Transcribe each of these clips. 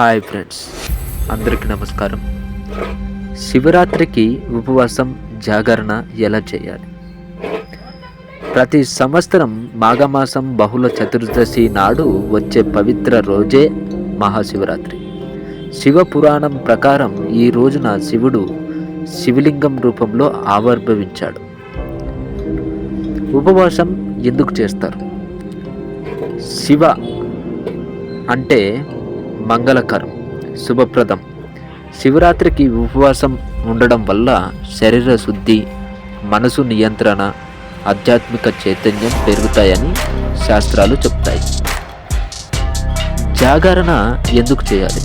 Hi friends అందరికీ నమస్కారం. శివరాత్రికి ఉపవాసం జాగరణ ఎలా చేయాలి? ప్రతి సంవత్సరం మాఘమాసం బహుళ చతుర్దశి నాడు వచ్చే పవిత్ర రోజే మహాశివరాత్రి. శివ పురాణం ప్రకారం ఈ రోజున శివుడు శివలింగం రూపంలో ఆవిర్భవించాడు. ఉపవాసం ఎందుకు చేస్తారు? శివ అంటే మంగళకరం శుభప్రదం. శివరాత్రికి ఉపవాసం ఉండడం వల్ల శరీర శుద్ధి మనసు నియంత్రణ ఆధ్యాత్మిక చైతన్యం పెరుగుతాయని శాస్త్రాలు చెప్తాయి. జాగరణ ఎందుకు చేయాలి?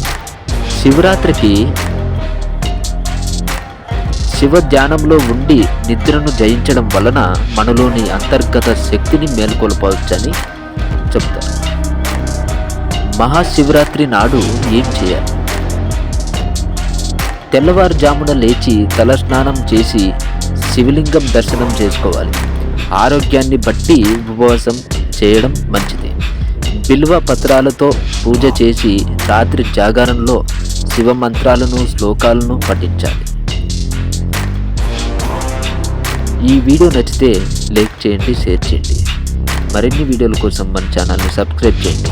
శివరాత్రికి శివ ధ్యానంలో ఉండి నిద్రను జయించడం వలన మనలోని అంతర్గత శక్తిని మేల్కొల్పవచ్చని చెప్తారు. మహాశివరాత్రి నాడు ఏం చేయాలి తెల్లవారుజామున లేచి తలస్నానం చేసి శివలింగం దర్శనం చేసుకోవాలి. ఆరోగ్యాన్ని బట్టి ఉపవాసం చేయడం మంచిది. బిల్వ పత్రాలతో పూజ చేసి రాత్రి జాగారంలో శివ మంత్రాలను శ్లోకాలను పఠించాలి. ఈ వీడియో నచ్చితే లైక్ చేయండి షేర్ చేయండి. మరిన్ని వీడియోల కోసం మన ఛానల్ని సబ్స్క్రైబ్ చేయండి.